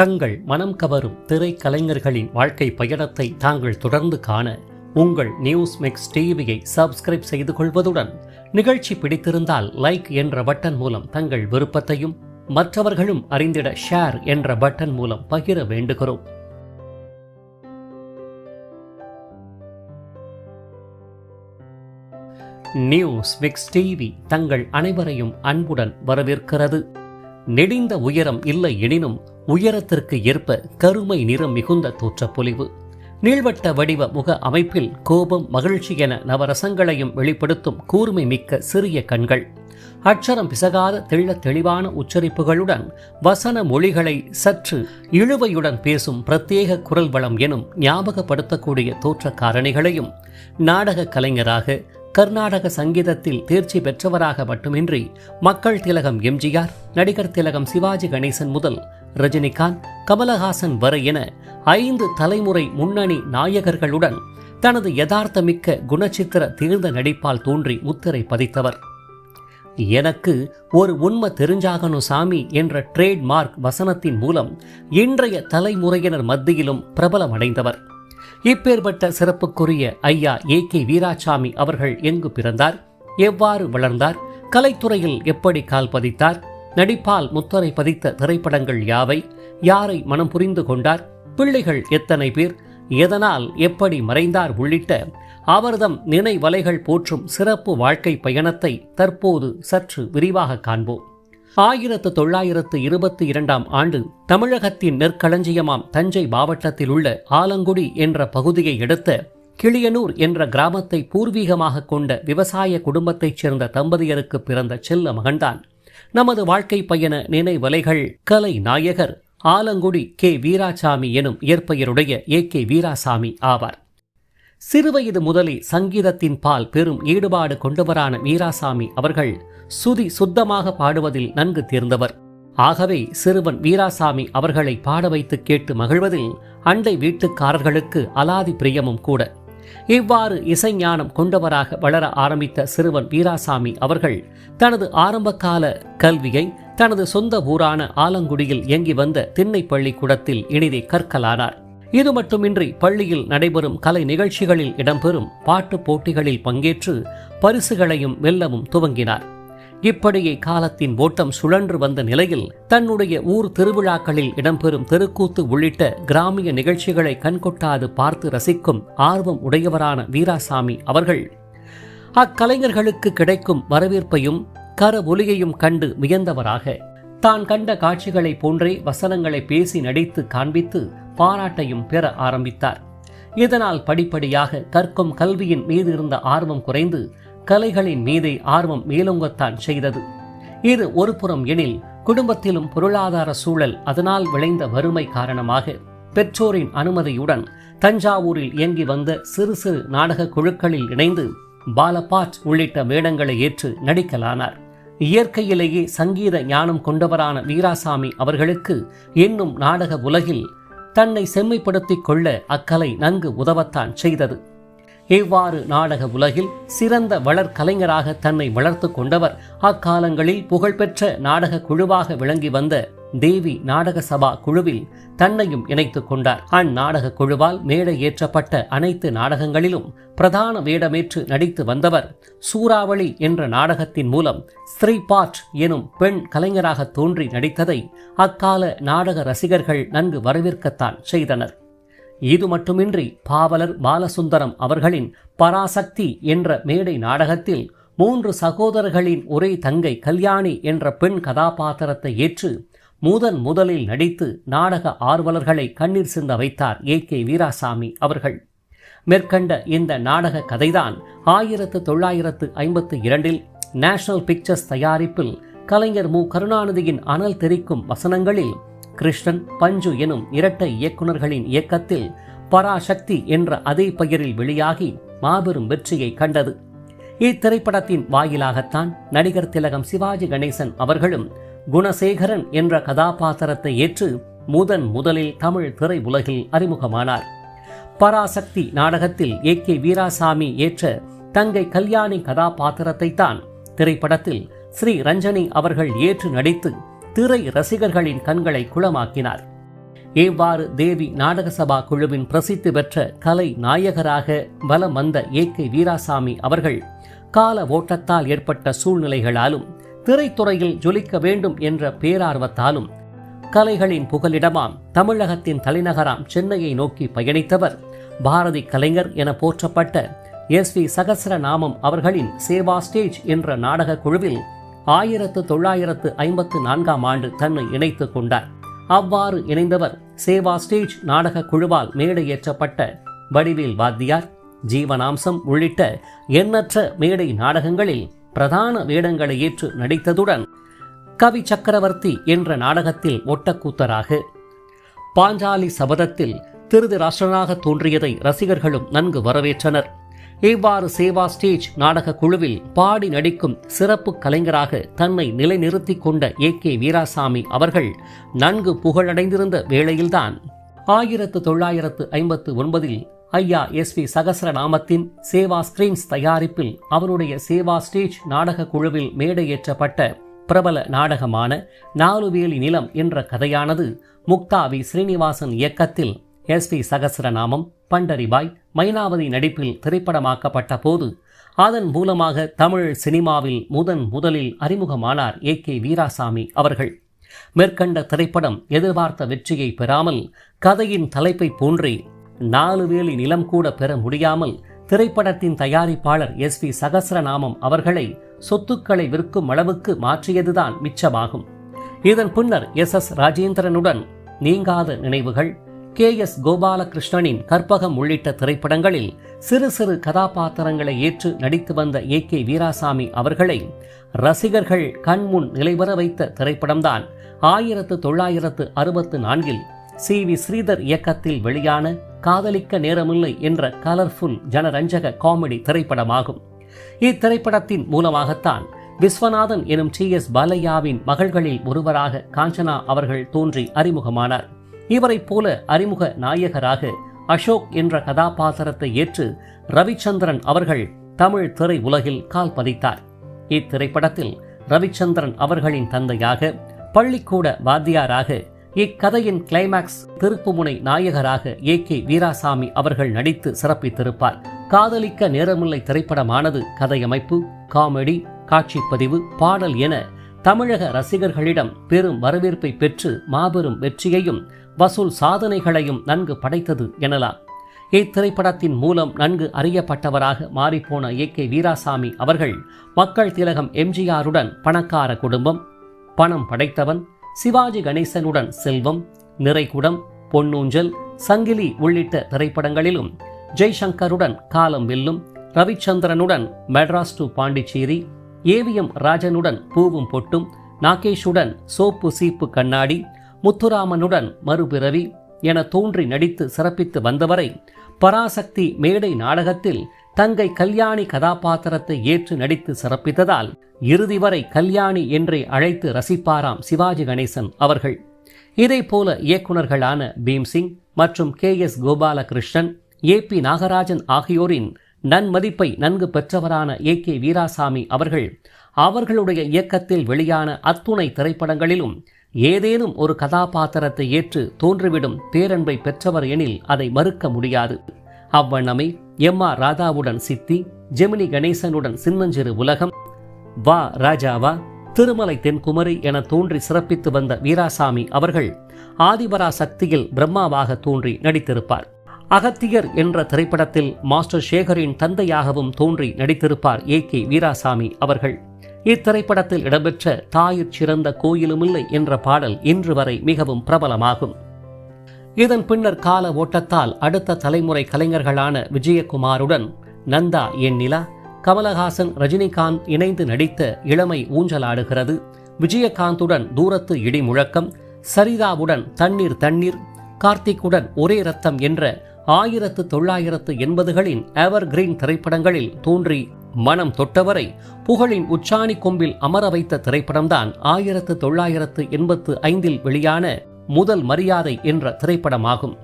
தங்கள் மனம் கவரும் திரைக்கலைஞர்களின் வாழ்க்கை பயணத்தை தாங்கள் தொடர்ந்து காண உங்கள் நியூஸ் மிக்ஸ் டிவியை சப்ஸ்கிரைப் செய்து கொள்வதுடன் நிகழ்ச்சி பிடித்திருந்தால் லைக் என்ற பட்டன் மூலம் தங்கள் விருப்பத்தையும் மற்றவர்களும் அறிந்திட ஷேர் என்ற பட்டன் மூலம் பகிர வேண்டுகிறோம். நியூஸ் மிக்ஸ் டிவி தங்கள் அனைவரையும் அன்புடன் வரவேற்கிறது. நெடிந்த உயரம் இல்லை எனினும் உயரத்திற்கு ஏற்ப கருமை நிறம் மிகுந்த தோற்றப்பொலிவு. நீள்வட்ட வடிவ முக அமைப்பில் கோபம் மகிழ்ச்சி என நவரசங்களையும் வெளிப்படுத்தும் கூர்மை மிக்க சிறிய கண்கள். அட்சரம் பிசகாத தெள்ள தெளிவான உச்சரிப்புகளுடன் வசன மொழிகளை சற்று இழுவையுடன் பேசும் பிரத்யேக குரல் வளம் எனும் ஞாபகப்படுத்தக்கூடிய தோற்ற காரணிகளையும் நாடக கலைஞராக கர்நாடக சங்கீதத்தில் தேர்ச்சி பெற்றவராக மட்டுமின்றி மக்கள் திலகம் எம்ஜிஆர் நடிகர் திலகம் சிவாஜி கணேசன் முதல் ரஜினிகாந்த் கமலஹாசன் வரை என ஐந்து தலைமுறை முன்னணி நாயகர்களுடன் தனது யதார்த்தமிக்க குணச்சித்திர தீர்ந்த நடிப்பால் தோன்றி முத்திரை பதித்தவர். எனக்கு ஒரு உண்மை தெரிஞ்சாகணும் சாமி என்ற ட்ரேட்மார்க் வசனத்தின் மூலம் இன்றைய தலைமுறையினர் மத்தியிலும் பிரபலமடைந்தவர். இப்பேற்பட்ட சிறப்புக்குரிய ஐயா ஏ கே வீராசாமி அவர்கள் எங்கு பிறந்தார் எவ்வாறு வளர்ந்தார் கலைத்துறையில் எப்படி கால் பதித்தார் நடிப்பால் முத்தரை பதித்த திரைப்படங்கள் யாவை? யாரை மனம் புரிந்து கொண்டார்? பிள்ளைகள் எத்தனை பேர்? எதனால் எப்படி மறைந்தார் உள்ளிட்ட அவர்தம் நினைவலைகள் போற்றும் சிறப்பு வாழ்க்கை பயணத்தை தற்போது சற்று விரிவாக காண்போம். ஆயிரத்து தொள்ளாயிரத்து இருபத்தி இரண்டாம் ஆண்டு தமிழகத்தின் நெற்களஞ்சியமாம் தஞ்சை மாவட்டத்தில் உள்ள ஆலங்குடி என்ற பகுதியை எடுத்த கிளியனூர் என்ற கிராமத்தை பூர்வீகமாக கொண்ட விவசாய குடும்பத்தைச் சேர்ந்த தம்பதியருக்கு பிறந்த செல்ல மகன்தான். நமது வாழ்க்கை பயண நினைவலைகள் கலை நாயகர் ஆலங்குடி கே. வீராசாமி எனும் இயற்பெயருடைய ஏ. கே. வீராசாமி ஆவார். சிறுவயது முதலே சங்கீதத்தின் பால் பெரும் ஈடுபாடு கொண்டவரான வீராசாமி அவர்கள் சுதி சுத்தமாக பாடுவதில் நன்கு தேர்ந்தவர். ஆகவே சிறுவன் வீராசாமி அவர்களை பாட வைத்து கேட்டு மகிழ்வதில் அண்டை வீட்டுக்காரர்களுக்கு அலாதி பிரியமும் கூட. இவ்வாறு இசைஞானம் கொண்டவராக வளர ஆரம்பித்த சிறுவன் வீராசாமி அவர்கள் தனது ஆரம்பகால கல்வியை தனது சொந்த ஊரான ஆலங்குடியில் இயங்கி வந்த திண்ணை பள்ளிக்கூடத்தில் இனிதே கற்கலானார் இது மட்டுமின்றி பள்ளியில் நடைபெறும் கலை நிகழ்ச்சிகளில் இடம்பெறும் பாட்டுப் போட்டிகளில் பங்கேற்று பரிசுகளையும் வெல்லவும் துவங்கினார். இப்படியே காலத்தின் ஓட்டம் சுழன்று வந்த நிலையில் தன்னுடைய ஊர் திருவிழாக்களில் இடம்பெறும் தெருக்கூத்து உள்ளிட்ட கிராமிய நிகழ்ச்சிகளை கண்கொட்டாது பார்த்து ரசிக்கும் ஆர்வம் உடையவரான வீராசாமி அவர்கள். அக்கலைஞர்களுக்கு கிடைக்கும் வரவேற்பையும் கர ஒலியையும் கண்டு வியந்தவராக தான் கண்ட காட்சிகளை போன்றே வசனங்களை பேசி நடித்து காண்பித்து பாராட்டையும் பெற ஆரம்பித்தார். இதனால் படிப்படியாக கற்கும் கல்வியின் மீது இருந்த ஆர்வம் குறைந்து கலைகளின் மீது ஆர்வம் மேலோங்கத்தான் செய்தது. இது ஒரு புறம் எனில் குடும்பத்திலும் பொருளாதார சூழல் அதனால் விளைந்த வறுமை காரணமாக பெற்றோரின் அனுமதியுடன் தஞ்சாவூரில் இயங்கி வந்த சிறு சிறு நாடக குழுக்களில் இணைந்து பாலபாட் உள்ளிட்ட வேடங்களை ஏற்று நடிக்கலானார். இயற்கையிலேயே சங்கீத ஞானம் கொண்டவரான வீராசாமி அவர்களுக்கு இன்னும் நாடக உலகில் தன்னை செம்மைப்படுத்திக் கொள்ள அக்கலை நன்கு உதவத்தான் செய்தது. இவ்வாறு நாடக உலகில் சிறந்த வளர்கலைஞராக தன்னை வளர்த்து கொண்டவர் அக்காலங்களில் புகழ்பெற்ற நாடக குழுவாக விளங்கி வந்த தேவி நாடக சபா குழுவில் தன்னையும் இணைத்துக் கொண்டார். அந்நாடக குழுவால் மேடை ஏற்றப்பட்ட அனைத்து நாடகங்களிலும் பிரதான வேடமேற்று நடித்து வந்தவர் சூறாவளி என்ற நாடகத்தின் மூலம் ஸ்ரீபாட் எனும் பெண் கலைஞராக தோன்றி நடித்ததை அக்கால நாடக ரசிகர்கள் நன்கு வரவேற்கத்தான் செய்தனர். இது மட்டுமின்றி பாவலர் பாலசுந்தரம் அவர்களின் பராசக்தி என்ற மேடை நாடகத்தில் மூன்று சகோதரர்களின் ஒரே தங்கை கல்யாணி என்ற பெண் கதாபாத்திரத்தை ஏற்று முதன் முதலில் நடித்து நாடக ஆர்வலர்களை கண்ணீர் சிந்த வைத்தார் ஏ கே வீராசாமி அவர்கள். மேற்கண்ட இந்த நாடக கதைதான் ஆயிரத்து தொள்ளாயிரத்து ஐம்பத்து இரண்டில் நேஷனல் பிக்சர்ஸ் தயாரிப்பில் கலைஞர் மு. கருணாநிதியின் அனல் தெரிக்கும் வசனங்களில் கிருஷ்ணன் பஞ்சு எனும் இரட்டை இயக்குநர்களின் இயக்கத்தில் பராசக்தி என்ற அதே பெயரில் வெளியாகி மாபெரும் வெற்றியை கண்டது. இத்திரைப்படத்தின் வாயிலாகத்தான் நடிகர் திலகம் சிவாஜி கணேசன் அவர்களும் குணசேகரன் என்ற கதாபாத்திரத்தை ஏற்று முதன் முதலில் தமிழ் திரை உலகில் அறிமுகமானார். பராசக்தி நாடகத்தில் ஏ கே வீராசாமி ஏற்ற தங்கை கல்யாணி கதாபாத்திரத்தை தான் திரைப்படத்தில் ஸ்ரீ ரஞ்சனி அவர்கள் ஏற்று நடித்து திரை ரசிகர்களின் கண்களை குளமாக்கினார். இவ்வாறு தேவி நாடகசபா குழுவின் பிரசித்தி பெற்ற கலை நாயகராக வலம் வந்த ஏ கே வீராசாமி அவர்கள் கால ஓட்டத்தால் ஏற்பட்ட சூழ்நிலைகளாலும் திரைத்துறையில் ஜொலிக்க வேண்டும் என்ற பேரார்வத்தாலும் கலைகளின் புகலிடமாம் தமிழகத்தின் தலைநகராம் சென்னையை நோக்கி பயணித்தவர் பாரதி கலைஞர் என போற்றப்பட்ட எஸ் வி சகசிரநாமம் அவர்களின் சேவா ஸ்டேஜ் என்ற நாடக குழுவில் ஆயிரத்து தொள்ளாயிரத்து ஐம்பத்து நான்காம் ஆண்டு தன்னை இணைத்துக் கொண்டார். அவ்வாறு இணைந்தவர் சேவா ஸ்டேஜ் நாடக குழுவால் மேடையேற்றப்பட்ட வடிவேல் வாத்தியார் ஜீவனாம்சம் உள்ளிட்ட எண்ணற்ற மேடை நாடகங்களில் பிரதான வேடங்களை ஏற்று நடித்ததுடன் கவி சக்கரவர்த்தி என்ற நாடகத்தில் ஒட்டக்கூத்தராக பாஞ்சாலி சபதத்தில் திருதராஷ்டிரனாக தோன்றியதை ரசிகர்களும் நன்கு வரவேற்றனர். இவ்வாறு சேவா ஸ்டேஜ் நாடக குழுவில் பாடி நடிக்கும் சிறப்பு கலைஞராக தன்னை நிலைநிறுத்திக் கொண்ட ஏ கே வீராசாமி அவர்கள் நன்கு புகழடைந்திருந்த வேளையில்தான். ஆயிரத்து தொள்ளாயிரத்து ஐம்பத்து ஒன்பதில் ஐயா எஸ் வி சகசரநாமத்தின் சேவா ஸ்கிரீன்ஸ் தயாரிப்பில் அவருடைய சேவா ஸ்டேஜ் நாடக குழுவில் மேடையேற்றப்பட்ட பிரபல நாடகமான நாலுவேலி நிலம் என்ற கதையானது முக்தா வி ஸ்ரீனிவாசன் இயக்கத்தில் எஸ் பி சகசரநாமம் பண்டரிபாய் மைனாவதி நடிப்பில் திரைப்படமாக்கப்பட்ட போது அதன் மூலமாக தமிழ் சினிமாவில் முதன் முதலில் அறிமுகமானார் ஏ கே வீராசாமி அவர்கள். மேற்கண்ட திரைப்படம் எதிர்பார்த்த வெற்றியை பெறாமல் கதையின் தலைப்பை போன்றே நாலு வேலி நிலம் கூட பெற முடியாமல் திரைப்படத்தின் தயாரிப்பாளர் எஸ் வி சகசரநாமம் அவர்களை சொத்துக்களை விற்கும் அளவுக்கு மாற்றியதுதான் மிச்சமாகும். இதன் பின்னர் எஸ் எஸ் ராஜேந்திரனுடன் நீங்காத நினைவுகள் கே எஸ் கோபாலகிருஷ்ணனின் கற்பகம் உள்ளிட்ட திரைப்படங்களில் சிறு சிறு கதாபாத்திரங்களை ஏற்று நடித்து வந்த ஏ கே வீராசாமி அவர்களை ரசிகர்கள் கண்முன் நிலைவர வைத்த திரைப்படம்தான் ஆயிரத்து தொள்ளாயிரத்து அறுபத்து நான்கில் சி வி ஸ்ரீதர் இயக்கத்தில் வெளியான காதலிக்க நேரமில்லை என்ற கலர்ஃபுல் ஜனரஞ்சக காமெடி திரைப்படமாகும். இத்திரைப்படத்தின் மூலமாகத்தான் விஸ்வநாதன் எனும் டி எஸ் பாலையாவின் மகள்களில் ஒருவராக காஞ்சனா அவர்கள் தோன்றி அறிமுகமானார். இவரைப் போல அறிமுக நாயகராக அசோக் என்ற கதாபாத்திரத்தை ஏற்று ரவிச்சந்திரன் அவர்கள் தமிழ் திரை உலகில் கால் பதித்தார். இத்திரைப்படத்தில் ரவிச்சந்திரன் அவர்களின் தந்தையாக பள்ளிக்கூட வாத்தியாராக இக்கதையின் கிளைமாக்ஸ் திருப்புமுனை நாயகராக ஏ கே வீராசாமி அவர்கள் நடித்து சிறப்பித்திருப்பார். காதலிக்க நேரமில்லை திரைப்படமானது கதையமைப்பு காமெடி காட்சிப்பதிவு பாடல் என தமிழக ரசிகர்களிடம் பெரும் வரவேற்பை பெற்று மாபெரும் வெற்றியையும் வசூல் சாதனைகளையும் நன்கு படைத்தது எனலாம். இத்திரைப்படத்தின் மூலம் நன்கு அறியப்பட்டவராக மாறிப்போன ஏ கே வீராசாமி அவர்கள் மக்கள் திலகம் எம்ஜிஆருடன் பணக்கார குடும்பம் பணம் படைத்தவன் சிவாஜி கணேசனுடன் செல்வம் நிறைகுடம் பொன்னூஞ்சல் சங்கிலி உள்ளிட்ட திரைப்படங்களிலும் ஜெய்சங்கருடன் காலம் வெல்லும் ரவிச்சந்திரனுடன் மெட்ராஸ் டு பாண்டிச்சேரி ஏவிஎம் ராஜனுடன் பூவும் பொட்டும் நாகேஷுடன் சோப்பு சீப்பு கண்ணாடி முத்துராமனுடன் மறுபிறவி என தோன்றி நடித்து சிறப்பித்து வந்தவரை பராசக்தி மேடை நாடகத்தில் தங்கை கல்யாணி கதாபாத்திரத்தை ஏற்று நடித்து சிறப்பித்ததால் இறுதி வரை கல்யாணி என்றே அழைத்து ரசிப்பாராம் சிவாஜி கணேசன் அவர்கள். இதே போல இயக்குநர்களான பீம்சிங் மற்றும் K S Gopalakrishnan A P Nagarajan ஆகியோரின் நன்மதிப்பை நன்கு பெற்றவரான ஏ கே வீராசாமி அவர்கள் அவர்களுடைய இயக்கத்தில் வெளியான அத்துணை திரைப்படங்களிலும் ஏதேனும் ஒரு கதாபாத்திரத்தை ஏற்று தோன்றிவிடும் பேரன்பை பெற்றவர் எனில் அதை மறுக்க முடியாது. அவ்வண்ணமே எம் ஆர் ராதாவுடன் சித்தி ஜெமினி கணேசனுடன் சின்னஞ்சிறு உலகம். வா ராஜாவா திருமலை தென்குமரி என தோன்றி சிறப்பித்து வந்த வீராசாமி அவர்கள் ஆதிபரா சக்தியில் பிரம்மாவாக தோன்றி நடித்திருப்பார். அகத்தியர் என்ற திரைப்படத்தில் மாஸ்டர் சேகரின் தந்தையாகவும் தோன்றி நடித்திருப்பார் ஏ கே வீராசாமி அவர்கள். இத்திரைப்படத்தில் இடம்பெற்ற தாயிற் சிறந்த கோயிலுமில்லை என்ற பாடல் இன்று வரை மிகவும் பிரபலமாகும். இதன் பின்னர் கால ஓட்டத்தால் அடுத்த தலைமுறை கலைஞர்களான விஜயகுமாருடன் நந்தா என் நிலா கமலஹாசன் ரஜினிகாந்த் இணைந்து நடித்த இளமை ஊஞ்சலாடுகிறது. விஜயகாந்துடன் தூரத்து இடி முழக்கம் சரிதாவுடன் தண்ணீர் தண்ணீர் கார்த்திக்குடன் ஒரே ரத்தம் என்ற ஆயிரத்து தொள்ளாயிரத்து எண்பதுகளின் எவர் கிரீன் திரைப்படங்களில் தோன்றி மனம் தொட்டவரை புகழின் உச்சாணி கொம்பில் அமர வைத்த திரைப்படம்தான் ஆயிரத்து தொள்ளாயிரத்து எண்பத்து ஐந்தில் வெளியான முதல் மரியாதை என்ற திரைப்படமாகும்.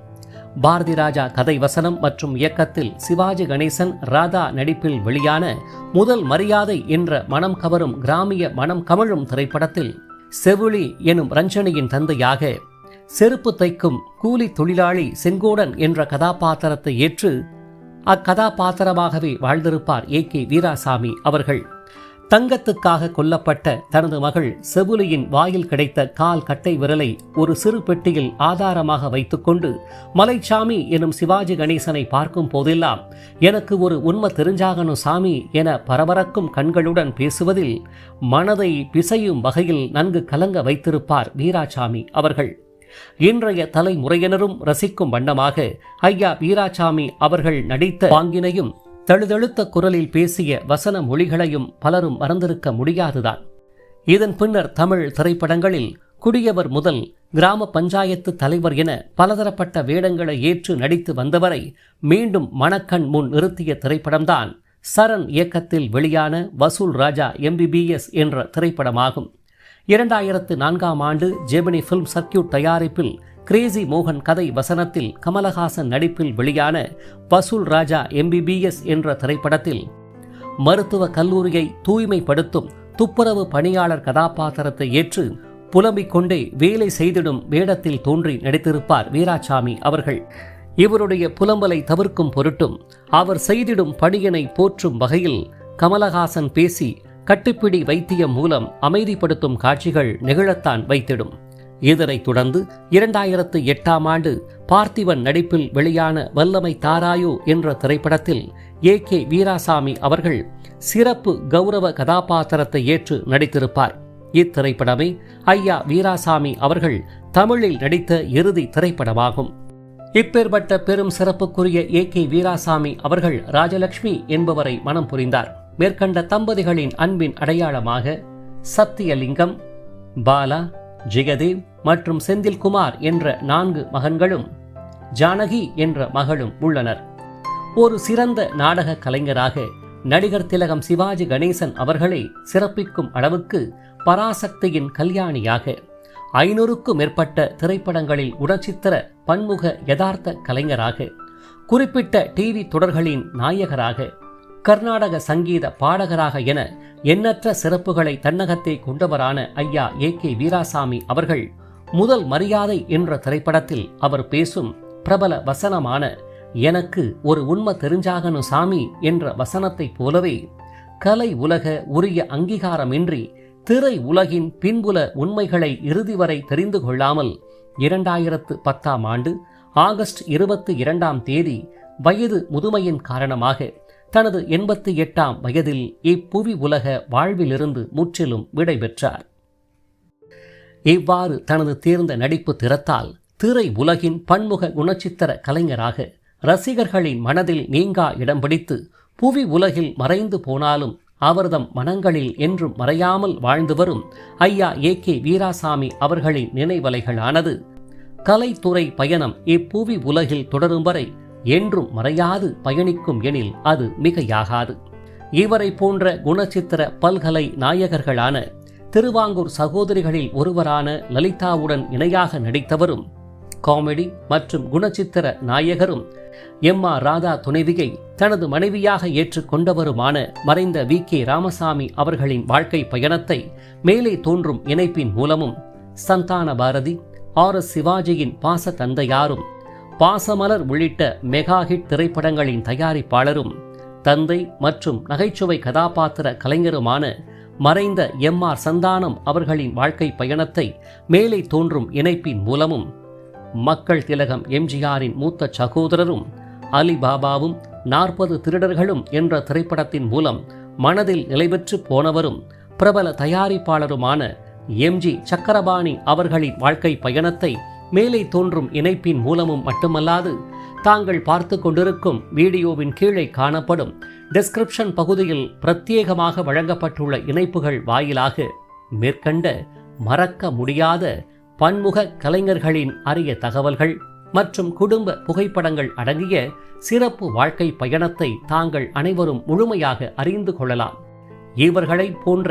பாரதி ராஜா கதை வசனம் மற்றும் இயக்கத்தில் சிவாஜி கணேசன் ராதா நடிப்பில் வெளியான முதல் மரியாதை என்ற மனம் கவரும் கிராமிய மனம் கமழும் திரைப்படத்தில் செவிலி எனும் ரஞ்சனியின் தந்தையாக செருப்பு தைக்கும் கூலி தொழிலாளி செங்கோடன் என்ற கதாபாத்திரத்தை ஏற்று அக்கதாபாத்திரமாகவே வாழ்ந்திருப்பார் ஏ கே வீராசாமி அவர்கள். தங்கத்துக்காக கொல்லப்பட்ட தனது மகள் செவுலியின் வாயில் கிடைத்த கால் கட்டை விரலை ஒரு சிறு பெட்டியில் ஆதாரமாக வைத்துக்கொண்டு மலைச்சாமி எனும் சிவாஜி கணேசனை பார்க்கும் போதெல்லாம் எனக்கு ஒரு உண்மை தெரிஞ்சாகணும் சாமி என பரபரக்கும் கண்களுடன் பேசுவதில் மனதை பிசையும் வகையில் நன்கு கலங்க வைத்திருப்பார் வீராசாமி அவர்கள். இன்றைய தலைமுறையினரும் ரசிக்கும் வண்ணமாக ஐயா வீராசாமி அவர்கள் நடித்த பாங்கினையும் தழுதழுத்த குரலில் பேசிய வசன மொழிகளையும் பலரும் மறந்திருக்க முடியாதுதான். இதன் பின்னர் தமிழ் திரைப்படங்களில் குடியவர் முதல் கிராம பஞ்சாயத்து தலைவர் என பலதரப்பட்ட வேடங்களை ஏற்று நடித்து வந்தவரை மீண்டும் மணக்கண் முன் நிறுத்திய திரைப்படம்தான் சரண் இயக்கத்தில் வெளியான வசூல் ராஜா எம்பிபிஎஸ் என்ற திரைப்படமாகும். இரண்டாயிரத்து நான்காம் ஆண்டு ஜெமினி ஃபில்ம் சர்க்கியூட் தயாரிப்பில் கிரேசி மோகன் கதை வசனத்தில் கமலஹாசன் நடிப்பில் வெளியான வசூல் ராஜா எம்பிபிஎஸ் என்ற திரைப்படத்தில் மருத்துவ கல்லூரியை தூய்மைப்படுத்தும் துப்புரவு பணியாளர் கதாபாத்திரத்தை ஏற்று புலம்பிக் கொண்டே வேலை செய்திடும் வேடத்தில் தோன்றி நடித்திருப்பார் வீராசாமி அவர்கள். இவருடைய புலம்பலை தவிர்க்கும் பொருட்டும் அவர் செய்திடும் பணியினை போற்றும் வகையில் கமலஹாசன் பேசி கட்டுப்பிடி வைத்தியம் மூலம் அமைதிப்படுத்தும் காட்சிகள் நிகழத்தான் வைத்திடும். இதனைத் தொடர்ந்து இரண்டாயிரத்து எட்டாம் ஆண்டு பார்த்திபன் நடிப்பில் வெளியான வல்லமை தாராயோ என்ற திரைப்படத்தில் ஏ கே வீராசாமி அவர்கள் சிறப்பு கௌரவ கதாபாத்திரத்தை ஏற்று நடித்திருப்பார். இத்திரைப்படமே ஐயா வீராசாமி அவர்கள் தமிழில் நடித்த இறுதி திரைப்படமாகும். இப்பேற்பட்ட பெரும் சிறப்புக்குரிய ஏ கே வீராசாமி அவர்கள் ராஜலட்சுமி என்பவரை மனம் புரிந்தார். மேற்கண்ட தம்பதிகளின் அன்பின் அடையாளமாக சத்தியலிங்கம் பாலா ஜெகதேவ் மற்றும் செந்தில்குமார் என்ற நான்கு மகன்களும் ஜானகி என்ற மகளும் உள்ளனர். ஒரு சிறந்த நாடக கலைஞராக நடிகர் திலகம் சிவாஜி கணேசன் அவர்களை சிறப்பிக்கும் அளவுக்கு பராசக்தியின் கல்யாணியாக ஐநூறுக்கும் மேற்பட்ட திரைப்படங்களில் உடச்சித்திர பன்முக யதார்த்த கலைஞராக குறிப்பிட்ட டிவி தொடர்களின் நாயகராக கர்நாடக சங்கீத பாடகராக என எண்ணற்ற சிறப்புகளை தன்னகத்தே கொண்டவரான ஐயா ஏ கே வீராசாமி அவர்கள் முதல் மரியாதை என்ற திரைப்படத்தில் அவர் பேசும் பிரபல வசனமான எனக்கு ஒரு உண்மை தெரிஞ்சாகணும் சாமி என்ற வசனத்தைப் போலவே கலை உலக உரிய அங்கீகாரமின்றி திரை உலகின் பின்புல உண்மைகளை இறுதி வரை தெரிந்து கொள்ளாமல் இரண்டாயிரத்து பத்தாம் ஆண்டு ஆகஸ்ட் இருபத்தி இரண்டாம் தேதி வயது முதுமையின் காரணமாக தனது எண்பத்தி எட்டாம் வயதில் இப்புவி உலக வாழ்விலிருந்து முற்றிலும் விடைபெற்றார். இவ்வாறு தனது தேர்ந்த நடிப்பு திறத்தால் திரை உலகின் பன்முக குணச்சித்திர கலைஞராக ரசிகர்களின் மனதில் நீங்கா இடம் பிடித்து புவி உலகில் மறைந்து போனாலும் அவர்தம் மனங்களில் என்றும் மறையாமல் வாழ்ந்து வரும் ஐயா ஏ கே வீராசாமி அவர்களின் நினைவலைகளானது. கலைத்துறை பயணம் இப்புவி உலகில் தொடரும் வரை என்றும் மறையாது பயணிக்கும் எனில் அது மிகையாகாது. இவரை போன்ற குணச்சித்திர பல்கலை நாயகர்களான திருவாங்கூர் சகோதரிகளில் ஒருவரான லலிதாவுடன் இணையாக நடித்தவரும் காமெடி மற்றும் குணச்சித்திர நாயகரும் எம் ஆர் ராதா துணைவியை தனது மனைவியாக ஏற்றுக்கொண்டவருமான மறைந்த வி. கே. ராமசாமி அவர்களின் வாழ்க்கை பயணத்தை மேலே தோன்றும் இணைப்பின் மூலமும் சந்தான பாரதி ஆர். எஸ். சிவாஜியின் பாச தந்தையாரும் பாசமலர் உள்ளிட்ட மெகா ஹிட் திரைப்படங்களின் தயாரிப்பாளரும் தந்தை மற்றும் நகைச்சுவை கதாபாத்திர கலைஞருமான மறைந்த எம் ஆர் சந்தானம் அவர்களின் வாழ்க்கை பயணத்தை மேலே தோன்றும் இணைப்பின் மூலமும் மக்கள் திலகம் எம்ஜிஆரின் மூத்த சகோதரரும் அலிபாபாவும் நாற்பது திருடர்களும் என்ற திரைப்படத்தின் மூலம் மனதில் நிலைபெற்று போனவரும் பிரபல தயாரிப்பாளருமான எம்ஜி சக்கரபாணி அவர்களின் வாழ்க்கை பயணத்தை மேலே தோன்றும் இணைப்பின் மூலமும் மட்டுமல்லாது தாங்கள் பார்த்து கொண்டிருக்கும் வீடியோவின் கீழே காணப்படும் டிஸ்கிரிப்ஷன் பகுதியில் பிரத்யேகமாக வழங்கப்பட்டுள்ள இணைப்புகள் வாயிலாக மேற்கண்ட மறக்க முடியாத பன்முக கலைஞர்களின் அரிய தகவல்கள் மற்றும் குடும்ப புகைப்படங்கள் அடங்கிய சிறப்பு வாழ்க்கை பயணத்தை தாங்கள் அனைவரும் முழுமையாக அறிந்து கொள்ளலாம். இவர்களைப் போன்ற